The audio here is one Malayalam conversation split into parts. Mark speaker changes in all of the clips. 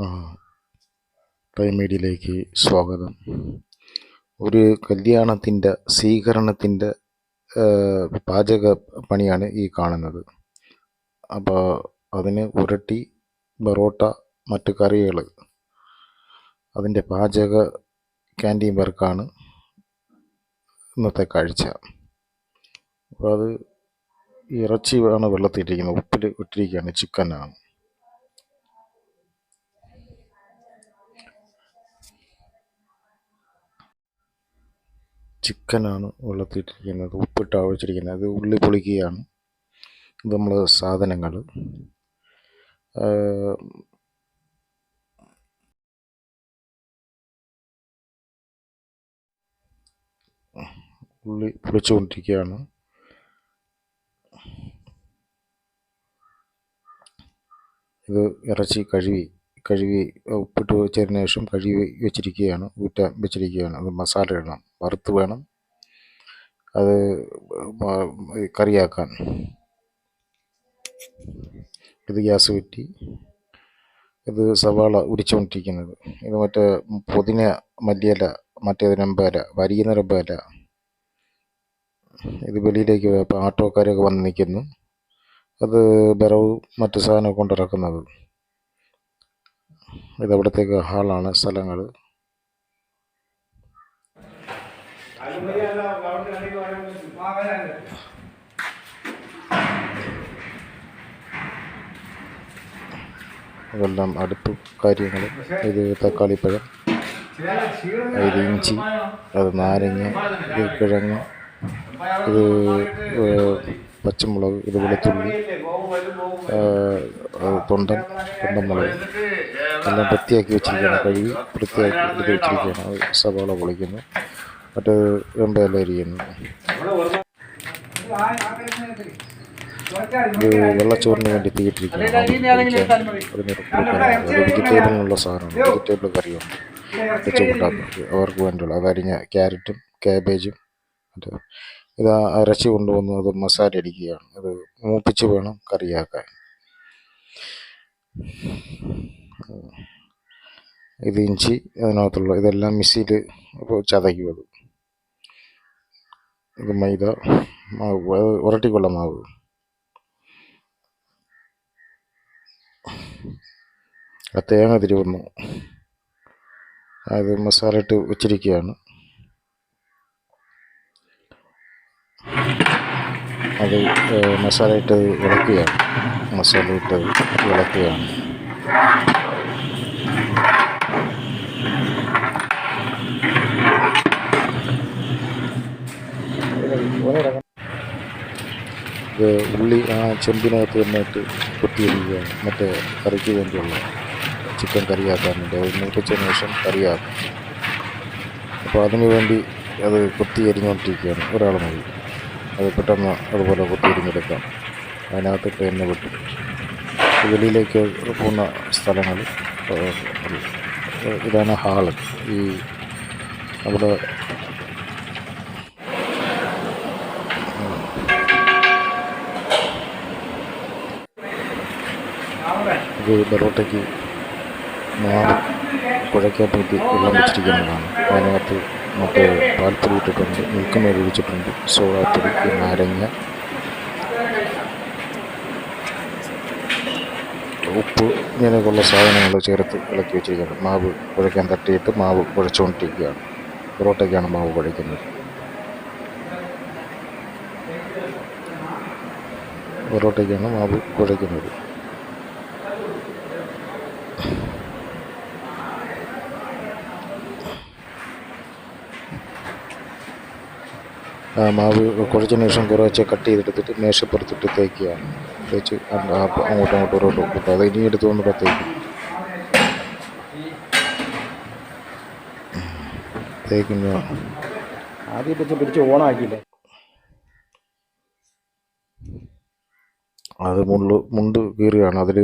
Speaker 1: ആ, സ്വാഗതം. ഒരു കല്യാണത്തിന്റെ സ്വീകരണത്തിന്റെ പാചക പണിയാണ് ഈ കാണുന്നത്. അപ്പോൾ അതിന് ഉരട്ടി ബറോട്ട മറ്റു കറികൾ അതിന്റെ പാചക ക്യാന്റീൻ വർക്കാണ്. ഇന്നത്തെ കാഴ്ച. അപ്പോൾ അത് ഇറച്ചി ആണ് വെള്ളത്തിട്ടിരിക്കുന്നത്. ഉപ്പിൽ ഇട്ടിരിക്കുകയാണ്. ചിക്കനാണ്. ചിക്കനാണ് വെള്ളത്തിട്ടിരിക്കുന്നത്. ഉപ്പിട്ട് ആവശ്യിരിക്കുന്നത് അത് ഉള്ളി പൊളിക്കുകയാണ്. ഇത് നമ്മൾ സാധനങ്ങൾ ഉള്ളി പൊളിച്ചുകൊണ്ടിരിക്കുകയാണ് ഇത് ഇറച്ചി കഴുകി കഴുകി ഉപ്പിട്ട് വെച്ചതിന് ശേഷം കഴുകി വെച്ചിരിക്കുകയാണ് ഊറ്റാൻ വെച്ചിരിക്കുകയാണ്. അത് മസാല ഇടണം വറുത്ത് വേണം. അത് കറിയാക്കാൻ. ഇത് ഗ്യാസ് കുറ്റി. ഇത് സവാള ഉരിച്ചുകൊണ്ടിരിക്കുന്നത് ഇത് മറ്റേ പുതിന മല്ലിയില മറ്റേത് രമ്പയില വരിയുന്ന രമ്പയില ഇത് വെളിയിലേക്ക് അപ്പോൾ ആട്ടോക്കാരൊക്കെ വന്ന് നിൽക്കുന്നു അത് വിറവ് മറ്റു സാധനമൊക്കെ കൊണ്ടിറക്കുന്നത്. ഇത് അവിടത്തേക്ക് ഹാളാണ് സ്ഥലങ്ങൾ ഇതെല്ലാം അടുപ്പ് കാര്യങ്ങൾ ഇത് തക്കാളിപ്പഴം ഇത് ഇഞ്ചി അത് നാരങ്ങ കിഴങ്ങ്. ഇത് പച്ചമുളക് ഇതുപോലെ തുള്ളി തൊണ്ടൻ തൊണ്ടൻ മുളക് എല്ലാം വൃത്തിയാക്കി വെച്ചിരിക്കുകയാണ്. കഴുകി വൃത്തിയാക്കി എടുത്ത് വെച്ചിരിക്കുകയാണ്. സവാള പൊളിക്കുന്നു. മറ്റേ വെമ്പയെല്ലാം അരിയുന്നു. ഇത് വെള്ളച്ചോറിന് വേണ്ടി തീയിട്ടിരിക്കുകയാണ്. വെജിറ്റേബിളിനുള്ള സാധനമാണ്. വെജിറ്റേബിൾ കറിയുണ്ട്. വെച്ച് അവർക്ക് വേണ്ടിയുള്ള. അതരിഞ്ഞ ക്യാരറ്റും ക്യാബേജും മറ്റേ ഇത് ഇറച്ചി കൊണ്ടുവന്ന് അത് മസാല അടിക്കുകയാണ് അത് മൂപ്പിച്ച് വേണം കറിയാക്കാൻ. ഇത് ഇഞ്ചി അതിനകത്തുള്ള ഇതെല്ലാം മിക്സിയിൽ ചതയ്ക്കും അത്. ഇത് മൈദ മാവ് ഉരട്ടിക്കുള്ള മാവ്. ആ തേങ്ങ വന്നു അത് മസാല ഇട്ട് വെച്ചിരിക്കുകയാണ്. അത് മസാല ഇട്ട് ഇളക്കുകയാണ്. മസാല ഇട്ട് ഇളക്കുകയാണ് ഉള്ളി ആ ചെമ്പിനകത്ത് തന്നെ ഇട്ട് കുത്തിയിരിക്കുകയാണ് മറ്റേ കറിക്ക് വേണ്ടിയുള്ള ചിക്കൻ കറിയാക്കാൻ വേണ്ടി അത് മൂപ്പിച്ചതിന് ശേഷം കറിയാക്കും അപ്പോൾ അതിനുവേണ്ടി അത് കുത്തി എരിഞ്ഞുകൊണ്ടിരിക്കുകയാണ് ഒരാൾ മതി. അത് പെട്ടെന്ന് അതുപോലെ കുത്തിയിരുന്നെടുക്കാം. അതിനകത്ത് ട്രെയിനിന് വിട്ടു. വെളിയിലേക്ക് പോകുന്ന സ്ഥലങ്ങൾ ഇതാണ് ഹാൾ ഈ അവിടെ ബറോട്ടയ്ക്ക് മാറി കുഴയ്ക്കാൻ വേണ്ടി വെള്ളം വെച്ചിരിക്കുന്നതാണ് അതിനകത്ത് മറ്റേ പാൽപ്പൊടി ഇട്ടിട്ടുണ്ട് മിൽക്ക് മേഡ് ഒഴിച്ചിട്ടുണ്ട് സോളാപ്പൊടി നാരങ്ങ. ഉപ്പ് ഇങ്ങനെയൊക്കെയുള്ള സാധനങ്ങൾ ചേർത്ത് ഇളക്കി വെച്ചിരിക്കുന്നത് മാവ് കുഴക്കാൻ തട്ടിയിട്ട് മാവ് കുഴച്ചുകൊണ്ടിരിക്കുകയാണ് പൊറോട്ടയ്ക്കാണ് മാവ് കുഴയ്ക്കുന്നത് പൊറോട്ടയ്ക്കാണ് മാവ് കുഴയ്ക്കുന്നത് ആ മാവ് കുഴച്ചതിന് ശേഷം കുറച്ച് കട്ട് ചെയ്തെടുത്തിട്ട് മേശപ്പുറത്തിട്ട് തേക്കുകയാണ് തേച്ച് അങ്ങോട്ടും അങ്ങോട്ടും ഓരോട്ടും കൂട്ടും അത് ഇനി എടുത്ത് വന്നിട്ട് തേക്കും തേക്കുന്നു
Speaker 2: ആദ്യം വെച്ച് പിടിച്ച് ഓണാക്കിയില്ലേ?
Speaker 1: അത് മുള്ളു മുണ്ട് കീറുകയാണ് അതിൽ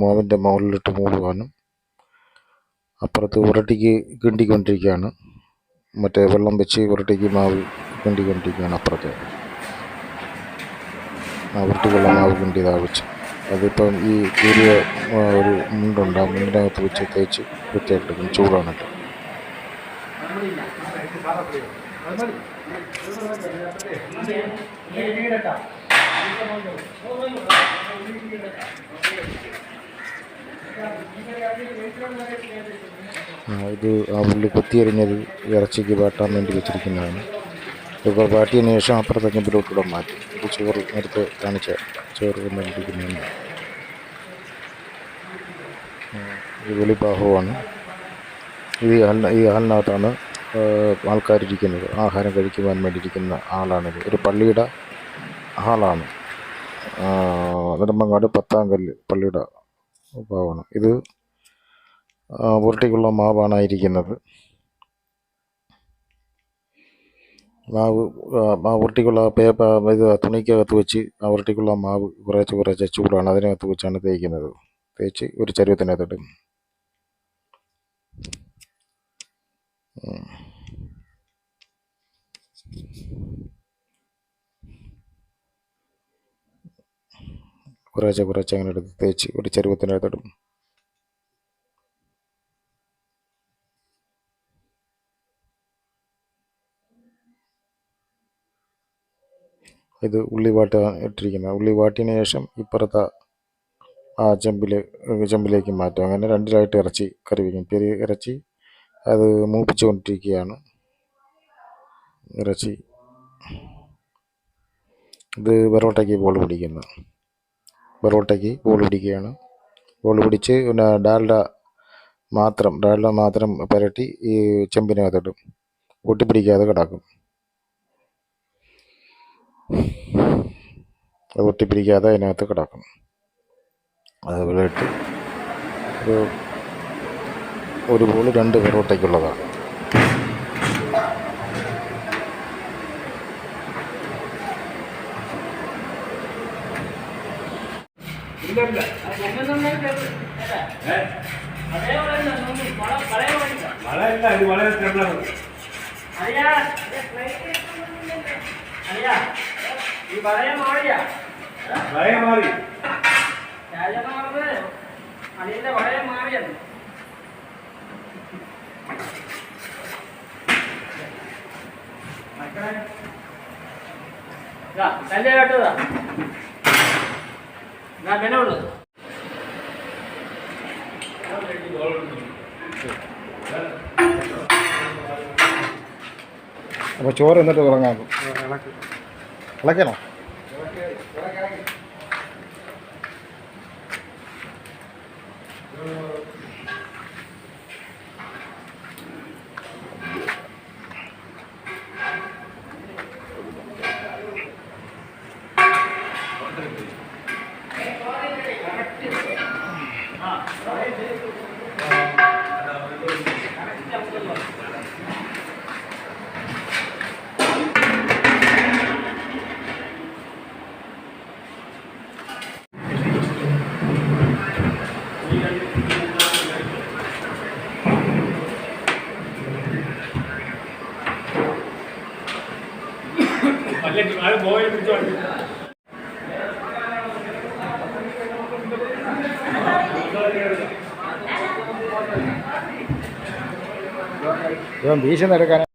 Speaker 1: മോവിന്റെ മുകളിലിട്ട് മൂടുവാനും അപ്പുറത്ത് ഉരട്ടിക്ക് കിണ്ടിക്കൊണ്ടിരിക്കുകയാണ്. മറ്റേ വെള്ളം വെച്ച് ഉരുട്ടിക്ക് മാവ് കിണ്ടി കണ്ടിരിക്കുകയാണ് അപ്പുറത്ത്. ആ ഉരുട്ടിക്കുള്ള മാവ് കിണ്ടി താഴ്ച അതിപ്പം ഈ കീറിയ ഒരു മുണ്ടുണ്ട്. ആ മുണ്ടിനകത്ത് വെച്ച് തേച്ച് വൃത്തിയായിട്ടെടുക്കും ചൂടാണിട്ട് ആ, ഇത് ആ പുള്ളി കുത്തിയെറിഞ്ഞത് ഇറച്ചിക്ക് വാട്ടാൻ വേണ്ടി വെച്ചിരിക്കുന്നതാണ്. ഇപ്പോൾ വാട്ടിയതിന് ശേഷം അപ്പുറത്തെ ചെമ്പിലോട്ടൂടെ മാറ്റി. ഇത് ചോറ് നേരത്തെ കാണിച്ച ചോറ് കൊണ്ടിരിക്കുന്നതാണ് ഇത് വെളിബാഹുവാണ് ഇത് ഈ ഹാലിനകത്താണ് ആൾക്കാരിരിക്കുന്നത്. ആഹാരം കഴിക്കുവാൻ വേണ്ടിയിരിക്കുന്ന ആളാണിത്. ഒരു പള്ളിയുടെ ഹാളാണ് നെടുമ്പങ്ങാട് പത്താം കല്ല് പള്ളിയുടെ ഭാഗമാണ് ഇത് ആ, ഉരുട്ടിക്കുള്ള മാവാണ് ഇരിക്കുന്നത് മാവ് ഉരുട്ടിക്കുള്ള പേപ്പർ ഇത് തുണിക്കകത്ത് വെച്ച് ആ ഉരുട്ടിക്കുള്ള മാവ് കുറേച്ച് കുറേച്ച് ചൂടാണ്. അതിനകത്ത് വെച്ചാണ് തേക്കുന്നത്. തേച്ച് ഒരു ചരുവത്തിനകത്തിടും ഉം. കുറേശ്ശെ കുറേശ്ശെ അങ്ങനെ എടുത്ത് തേച്ച് ഒരു ചരുവത്തിനകത്തിടും. ഇത് ഉള്ളി വാട്ട ഇട്ടിരിക്കുന്നത് ഉള്ളി വാട്ടിയതിന് ശേഷം ഇപ്പുറത്തെ ആ ചെമ്പിൽ ചെമ്പിലേക്ക് മാറ്റും. അങ്ങനെ രണ്ടിലായിട്ട് ഇറച്ചി കറി വയ്ക്കും. പെരി ഇറച്ചി അത് മൂപ്പിച്ചു കൊണ്ടിരിക്കുകയാണ് ഇറച്ചി. ഇത് വെറോട്ടയ്ക്ക് ബോൾ പിടിക്കുന്നു. വെറോട്ടയ്ക്ക് ബോൾ പിടിക്കുകയാണ്. ബോൾ പിടിച്ച് പിന്നെ ഡാൽഡ മാത്രം ഡാൽഡ മാത്രം പുരട്ടി ഈ ചെമ്പിനകത്തിടും. ഒട്ടിപ്പിടിക്കാതെ കിടക്കും. അത് ഒട്ടിപ്പിടിക്കാതെ അതിനകത്ത് കിടക്കും. അതുപോലെ ഇട്ട് ഒരു ഒരു ബോൾ രണ്ട്
Speaker 3: വളരെ ടെമ്പിളാണ്
Speaker 4: ഈ പറയാൻ മാറിയാ.
Speaker 3: മാറി.
Speaker 4: മാറിയത് തന്റെ കേട്ടതാ. ഞാൻ പിന്നെ ഉള്ളത്
Speaker 2: അപ്പോൾ ചോറ് എന്നിട്ട് തുടങ്ങാം. ഇളക്കണോ
Speaker 3: അല്ലെങ്കിൽ അത് ബോയിൽ പിടിച്ചു
Speaker 2: ഇവൻ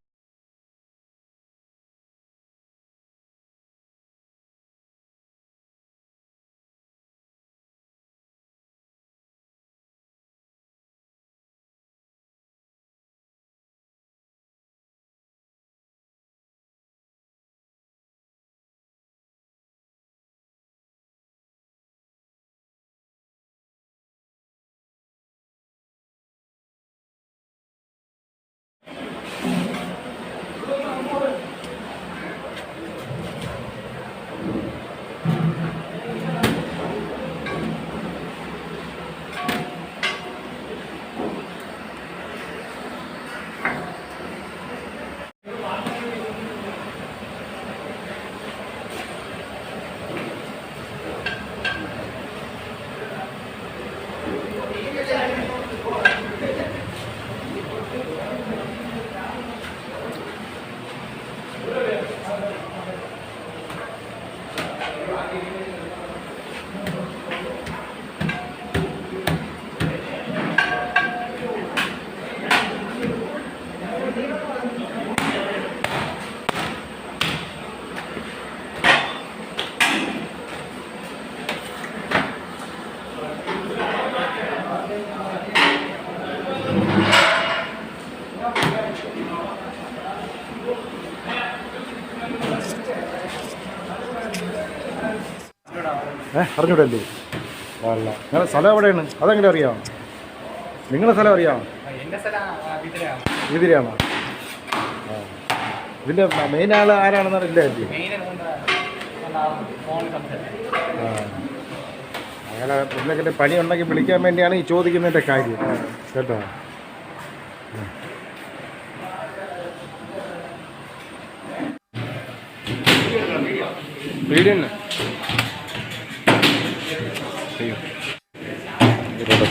Speaker 2: है ഏഹ് അറിഞ്ഞൂടല്ലേ? വല്ല നിങ്ങളുടെ സ്ഥലം എവിടെയാണ്? അതെങ്ങനെ അറിയാം? നിങ്ങളുടെ സ്ഥലം അറിയാം? ഇതിലാണോ ഇതിന്റെ മെയിൻ ആൾ ആരാണെന്ന് അറിയില്ല? അല്ലേ അങ്ങനെ എന്തെങ്കിലും പണി ഉണ്ടെങ്കിൽ വിളിക്കാൻ വേണ്ടിയാണ് ഈ ചോദിക്കുന്നതിന്റെ കാര്യം. കേട്ടോ? വീട്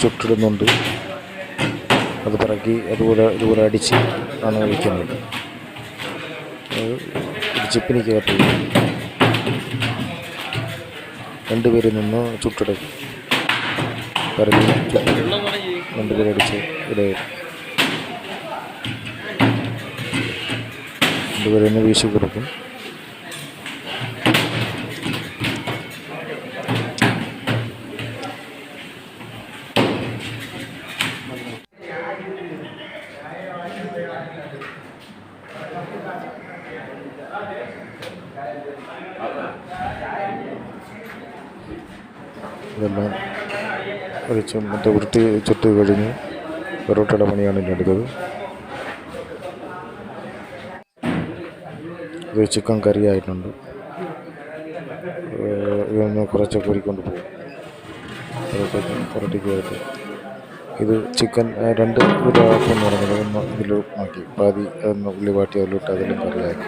Speaker 1: ചുട്ടിടുന്നുണ്ട്. അത് പിറക്കി അതുപോലെ ഇതുപോലെ അടിച്ച് ആണ് വയ്ക്കുന്നത് ചിപ്പിനിക്കകത്ത് രണ്ടുപേര് നിന്ന് ചുട്ടെടുക്കും. പിറകി രണ്ടുപേരടിച്ച് ഇവിടെ രണ്ടുപേരെ വീശി കൊടുക്കും. ഇതെല്ലാം ഒരു ചു- മറ്റേ വൃത്തി ചുട്ട് കഴിഞ്ഞ് പൊറോട്ടയുടെ പണിയാണ് ഇനി എടുത്തത് ഇത് ചിക്കൻ കറി ആയിട്ടുണ്ട് ഏഹ് ഇതൊന്ന് കുറച്ച് കോരിക്കൊണ്ട് പോകും പൊറോട്ടയ്ക്ക് പൊറോട്ടയ്ക്കായിട്ട് ഇത് ചിക്കൻ രണ്ട് ഇതാക്കുമെന്ന് പറഞ്ഞത് ഒന്ന് മാറ്റി പാതി ഒന്ന് ഉള്ളി വാട്ടി അതിലോട്ട് അതിലും കറിയാക്കി.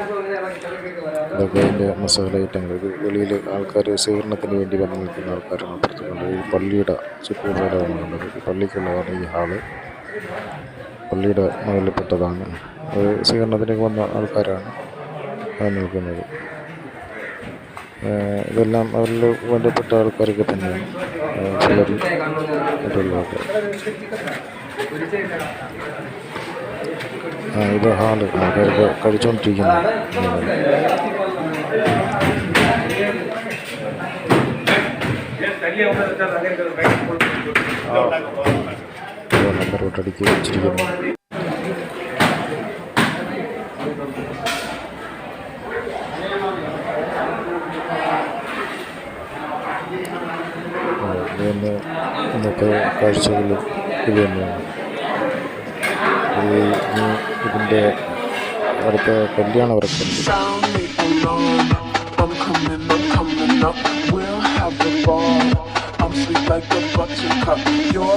Speaker 1: ഇതൊക്കെ അതിന്റെ മസാല ഐറ്റങ്ങൾ. ഇത് വെളിയിൽ ആൾക്കാർ സ്വീകരണത്തിന് വേണ്ടി വന്ന് നിൽക്കുന്ന ആൾക്കാരാണ് അപ്പുറത്ത് കണ്ടത് ഈ പള്ളിയുടെ ചുറ്റുപാടാണ് കണ്ടത് പള്ളിക്കുള്ളതാണ് ഈ ഹാൾ. പള്ളിയുടെ മുകളിൽപ്പെട്ടതാണ് അത് സ്വീകരണത്തിലേക്ക് വന്ന ആൾക്കാരാണ് നിൽക്കുന്നത്. ഇതെല്ലാം അവരിൽ വേണ്ടപ്പെട്ട ആൾക്കാരൊക്കെ തന്നെയാണ്. ചിലർ മറ്റുള്ളവർക്ക് ആ ഇത് ഹാൽ ആൾക്കാരൊക്കെ കഴിച്ചുകൊണ്ടിരിക്കുന്നു നമ്പർ തൊട്ടടിക്ക് വെച്ചിരിക്കുന്നു. ഇന്നത്തെ കാഴ്ചകൾ ഇത് തന്നെയാണ് ഇതിന്റെ അടുത്ത കല്യാണ വർക്കുണ്ട്
Speaker 5: have a like a buttercup. You're